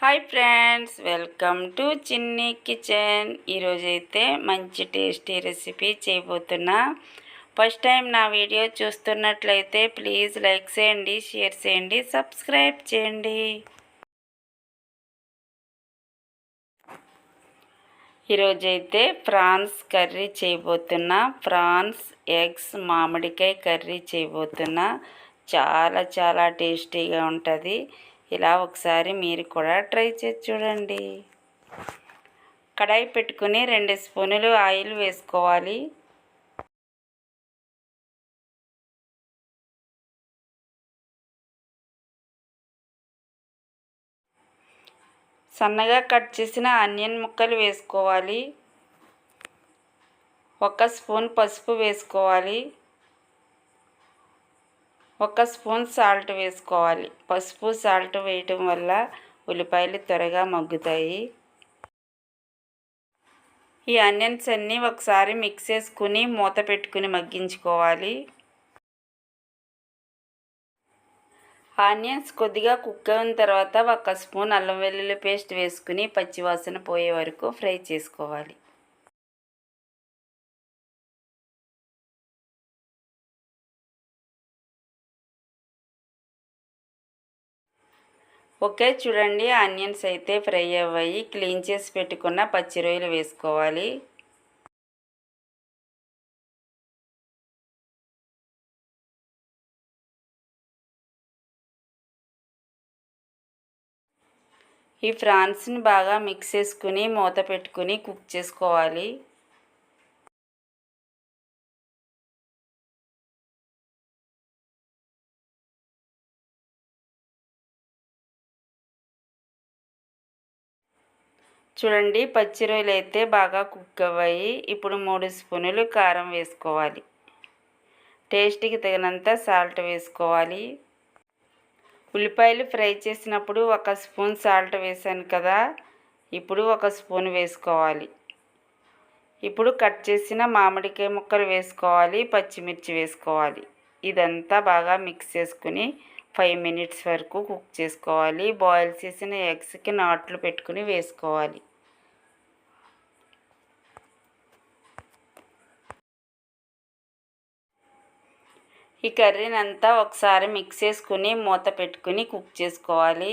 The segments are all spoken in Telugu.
Hi friends welcome to Chinni kitchen. ఈరోజైతే మంచి టేస్టీ రెసిపీ చేయబోతున్నా. ఫస్ట్ టైం నా వీడియో చూస్తున్నట్లయితే ప్లీజ్ లైక్ చేయండి షేర్ చేయండి సబ్స్క్రైబ్ చేయండి. ఈరోజైతే ప్రాన్స్ కర్రీ చేయబోతున్నా. ప్రాన్స్ ఎగ్స్ మామిడికాయ కర్రీ చేయబోతున్నా. చాలా చాలా టేస్టీగా ఉంటుంది. ఇలా ఒకసారి మీరు కూడా ట్రై చేసి చూడండి. కడాయి పెట్టుకుని రెండు స్పూనులు ఆయిల్ వేసుకోవాలి. సన్నగా కట్ చేసిన ఆనియన్ ముక్కలు వేసుకోవాలి. ఒక స్పూన్ పసుపు వేసుకోవాలి. ఒక స్పూన్ సాల్ట్ వేసుకోవాలి. పసుపు సాల్ట్ వేయటం వల్ల ఉల్లిపాయలు త్వరగా మగ్గుతాయి. ఈ ఆనియన్స్ అన్నీ ఒకసారి మిక్స్ చేసుకుని మూత పెట్టుకుని మగ్గించుకోవాలి. ఆనియన్స్ కొద్దిగా కుక్ అయిన తర్వాత ఒక స్పూన్ అల్లం వెల్లుల్లి పేస్ట్ వేసుకుని పచ్చివాసన పోయే వరకు ఫ్రై చేసుకోవాలి. ఓకే చూడండి. ఆనియన్స్ అయితే ఫ్రై అవ్వాయి. క్లీన్ చేసి పెట్టుకున్న పచ్చి రొయ్యలు వేసుకోవాలి. ఈ ఫ్రాన్స్ని బాగా మిక్స్ చేసుకుని మూత పెట్టుకుని కుక్ చేసుకోవాలి. చూడండి పచ్చి రొయ్యలు అయితే బాగా కుక్ అవ్వాయి ఇప్పుడు మూడు స్పూనులు కారం వేసుకోవాలి. టేస్ట్కి తగినంత సాల్ట్ వేసుకోవాలి. ఉల్లిపాయలు ఫ్రై చేసినప్పుడు ఒక స్పూన్ సాల్ట్ వేసాను కదా ఇప్పుడు ఒక స్పూన్ వేసుకోవాలి. ఇప్పుడు కట్ చేసిన మామిడికాయ ముక్కలు వేసుకోవాలి పచ్చిమిర్చి వేసుకోవాలి. ఇదంతా బాగా మిక్స్ చేసుకుని ఫైవ్ మినిట్స్ వరకు కుక్ చేసుకోవాలి. బాయిల్ చేసిన ఎగ్స్కి నాట్లు పెట్టుకుని వేసుకోవాలి. ఈ కర్రీని అంతా ఒకసారి మిక్స్ చేసుకుని మూత పెట్టుకుని కుక్ చేసుకోవాలి.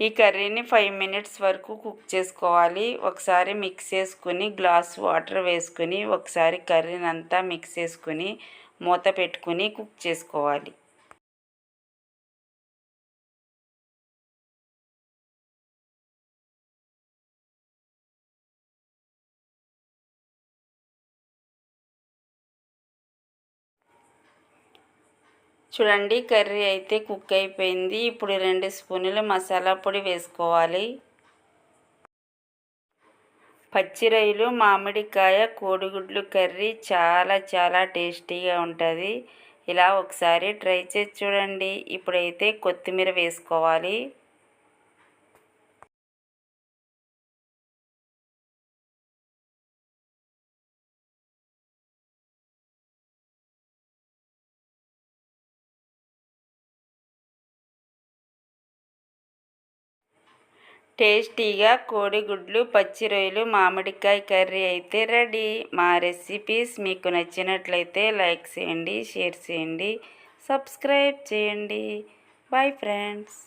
ఈ కర్రీని ఫైవ్ మినిట్స్ వరకు కుక్ చేసుకోవాలి. ఒకసారి మిక్స్ చేసుకుని గ్లాస్ వాటర్ వేసుకుని ఒకసారి కర్రీని అంతా మిక్స్ చేసుకుని మూత పెట్టుకుని కుక్ చేసుకోవాలి. చూడండి కర్రీ అయితే కుక్ అయిపోయింది. ఇప్పుడు రెండు స్పూన్లు మసాలా పొడి వేసుకోవాలి. పచ్చిరొయ్యలు మామిడికాయ కోడిగుడ్లు కర్రీ చాలా చాలా టేస్టీగా ఉంటుంది. ఇలా ఒకసారి ట్రై చేసి చూడండి. ఇప్పుడైతే కొత్తిమీర వేసుకోవాలి. టేస్టీగా కోడిగుడ్లు పచ్చి రొయ్యలు మామిడికాయ కర్రీ అయితే రెడీ. మా రెసిపీస్ మీకు నచ్చినట్లయితే లైక్ చేయండి షేర్ చేయండి సబ్స్క్రైబ్ చేయండి. Bye friends.